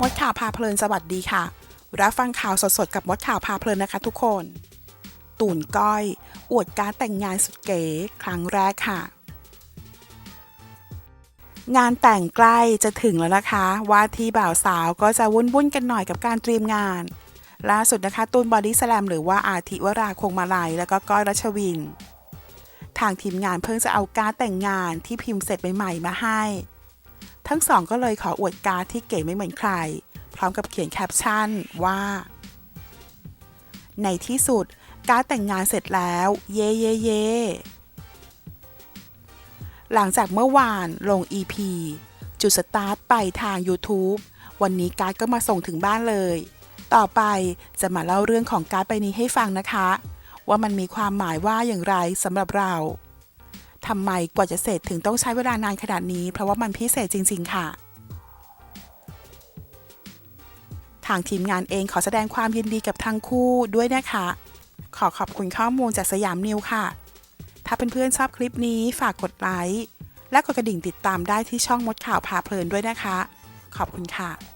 มดข่าวพาเพลินสวัสดีค่ะ รับฟังข่าวสดๆกับมดข่าวพาเพลินนะคะทุกคน ตูนก้อย อวดการแต่งงานสุดเก๋ครั้งแรกค่ะ งานแต่งใกล้จะถึงแล้วนะคะ ว่าที่บ่าวสาวก็จะวุ่นๆกันหน่อยกับการเตรียมงาน ล่าสุดนะคะ ตูนบอดี้สแลมหรือว่าอาทิวราคงมาลัยแล้วก็ก้อยรัชวิน ทางทีมงานเพิ่งจะเอาการแต่งงานที่พิมพ์เสร็จใหม่ๆมาให้ ทั้งสองก็เลยขออวดการ์ดที่เก๋ไม่เหมือนใคร พร้อมกับเขียนแคปชั่นว่า ในที่สุดการดแต่งงานเสร็จแล้ว เย่เย่เย่หลังจากเมื่อวานลง EP จุดสตาร์ทไปทาง YouTube วันนี้การ์ดก็มาส่งถึงบ้านเลย ต่อไปจะมาเล่าเรื่องของการ์ดใบนี้ให้ฟังนะคะ ว่ามันมีความหมายว่าอย่างไรสำหรับเรา ทำไมกว่าจะเสร็จถึงต้องใช้เวลานานขนาดนี้ เพราะว่ามันพิเศษจริง ๆ ค่ะ ทางทีมงานเองขอแสดงความยินดีกับทั้งคู่ด้วยนะคะ ขอขอบคุณข้อมูลจากสยามนิวค่ะ ถ้าเเพื่อนๆชอบคลิปนี้ฝากกดไลค์และกดกระดิ่งติดตามได้ที่ช่องมดข่าวพาเพลินด้วยนะคะ ขอบคุณค่ะ